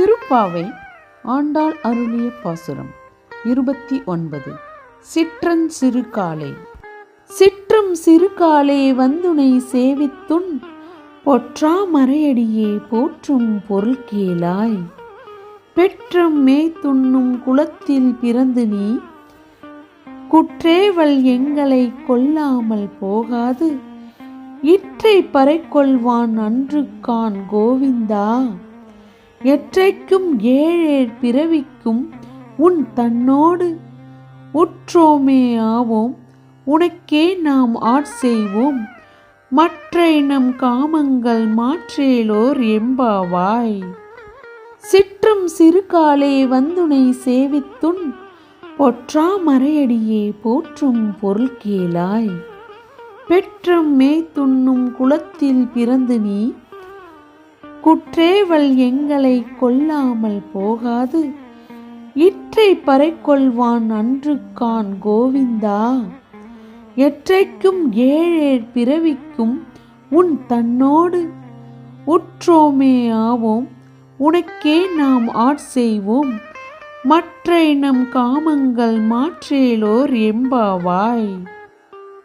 திருப்பாவை ஆண்டாள் அருளிய பாசுரம். இருபத்தி ஒன்பது. சிற்றன் சிறுகாலே. சிற்றம் சிறுகாலே வந்துனை சேவித்துன் பொற்றா மறையடியே போற்றும் பொருள் கேளாய் பெற்றம் மேய்த்துண்ணும் குலத்தில் பிறந்து நீ குற்றேவள் எங்களை கொல்லாமல் போகாது. இற்றை பறைக்கொள்வான் அன்று கான் கோவிந்தா. எற்றைக்கும் ஏழேழ் பிறவிக்கும் உன் தன்னோடு உற்றோமே ஆவோம். உனக்கே நாம் ஆட்செய்வோம் மற்ற நம் காமங்கள் மாற்றேலோர் எம்பாவாய். சிற்றும் சிறுகாலே வந்துனை சேவித்துன் பொற்றா மறையடியே போற்றும் பொருள் கேளாய். பெற்றம் மேய்த்துண்ணும் குளத்தில் பிறந்து நீ குற்றேவள் எங்களை கொல்லாமல் போகாது. இற்றை பறைக்கொள்வான் அன்று கான் கோவிந்தா. எற்றைக்கும் ஏழேழ் பிறவிக்கும் உன் தன்னோடு உற்றோமே ஆவோம். உனக்கே நாம் ஆட்செய்வோம் மற்றை நம் காமங்கள் மாற்றேலோர் எம்பாவாய்.